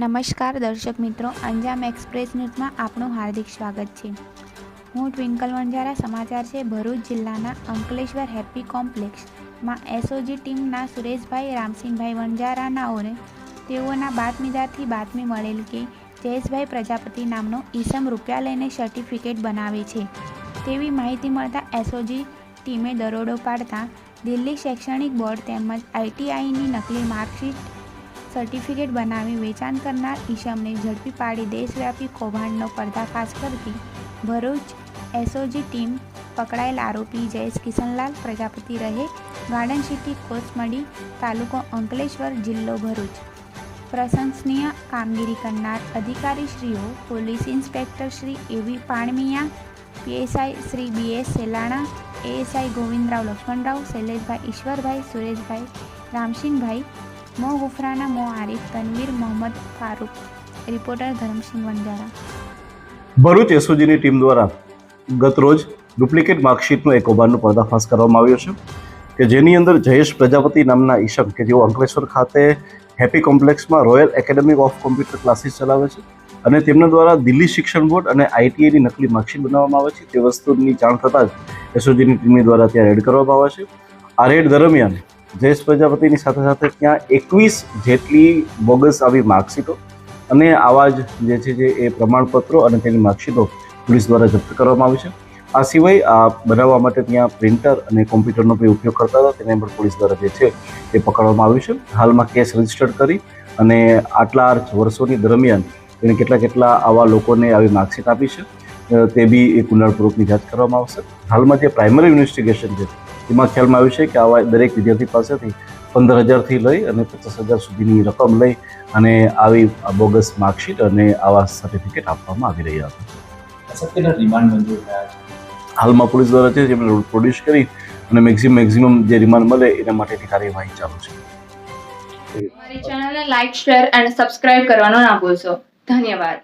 નમસ્કાર દર્શક મિત્રો, અંજામ એક્સપ્રેસ ન્યૂઝમાં આપનું હાર્દિક સ્વાગત છે. હું ટ્વિંકલ વંજારા સમાચાર છે ભરૂચ જિલ્લાના અંકલેશ્વર હેપી કોમ્પ્લેક્સમાં એસઓજી ટીમના સુરેશભાઈ, રામસિંહભાઈ વંજારાનાઓને તેઓના બાતમીદારથી બાતમી મળેલ કે જયેશભાઈ પ્રજાપતિ નામનો ઈસમ રૂપિયા લઈને સર્ટિફિકેટ બનાવે છે. તેવી માહિતી મળતા એસઓજી ટીમે દરોડો પાડતા દિલ્હી શૈક્ષણિક બોર્ડ તેમજ આઈટીઆઈની નકલી માર્કશીટ સર્ટિફિકેટ બનાવી વેચાણ કરનાર ઈશમને ઝડપી પાડી દેશવ્યાપી કૌભાંડનો પર્દાફાશ કરતી ભરૂચ એસઓજી ટીમ પકડાયેલ આરોપી જયેશ કિશનલાલ, પ્રજાપતિ રહે, ગાર્ડન સિટી કોસમડી તાલુકો અંકલેશ્વર જિલ્લો ભરૂચ. પ્રશંસનીય કામગીરી કરનાર અધિકારીશ્રીઓ, પોલીસ ઇન્સ્પેક્ટર શ્રી એવી Panmiya, PSI Shri B S Selana, ASI Govindrao Laxmanrao, Shaileshbhai Ishwarbhai, Sureshbhai Ramsinhbhai Mo Gufrana Mo Arif Tanvir Mohammad Farooq, reporter Dharamsinh Vanzara. Bharuch એસઓજીની team દ્વારા ગતરોજ ડુપ્લિકેટ માર્કશીટનો એક કૌભાંડનો પર્દાફાશ કરવામાં આવ્યો છે કે જેની અંદર જયેશ પ્રજાપતિ નામના ઈશમ કે જેઓ અંકલેશ્વર ખાતે happy કોમ્પ્લેક્સમાં royal academy of computer classes ચલાવે છે અને તેમના દ્વારા દિલ્હી શિક્ષણ બોર્ડ અને આઈટીઆઈની નકલી માર્કશીટ બનાવવામાં આવે છે. તે વસ્તુની જાણ થતાં જ એસઓજીની ટીમ દ્વારા ત્યાં રેડ કરવામાં આવે છે. આ રેડ દરમિયાન જયેશ પ્રજાપતિની સાથે સાથે ત્યાં એકવીસ જેટલી બોગસ આવી માર્કશીટો અને આવા જ જે છે જે એ પ્રમાણપત્રો અને તેની માર્કશીટો પોલીસ દ્વારા જપ્ત કરવામાં આવી છે. આ સિવાય આ બનાવવા માટે ત્યાં પ્રિન્ટર અને કોમ્પ્યુટરનો પણ ઉપયોગ કરતા હતા. તેને પણ પોલીસ દ્વારા જે છે એ પકડવામાં આવ્યું છે. હાલમાં કેસ રજીસ્ટર્ડ કરી અને આટલા વર્ષોની દરમિયાન તેણે કેટલા કેટલા આવા લોકોને આવી માર્કશીટ આપી છે તે બી એ ઊંડાણપૂર્વકની જાંચ કરવામાં આવશે. હાલમાં જે પ્રાઇમરી ઇન્વેસ્ટિગેશન છે એમાં ખ્યાલમાં આવ્યું છે કે આવા દરેક વિદ્યાર્થી પાસેથી પંદર હજારથી લઈ અને પચાસ હજાર સુધીની રકમ લઈ અને આવી આ બોગસ માર્કશીટ અને આવા સર્ટિફિકેટ આપવામાં આવી રહ્યા હતા રિમાન્ડ મંજૂર થયા છે? હાલમાં પોલીસ દ્વારા છે જેમને પ્રોડ્યુસ કરી અને મેક્સિમમ મેક્સિમમ જે રિમાન્ડ મળે એના માટેની કાર્યવાહી ચાલુ છે. અમારી ચેનલને લાઈક શેર અને સબસ્ક્રાઇબ કરવાનો ના ભૂલશો. ધન્યવાદ.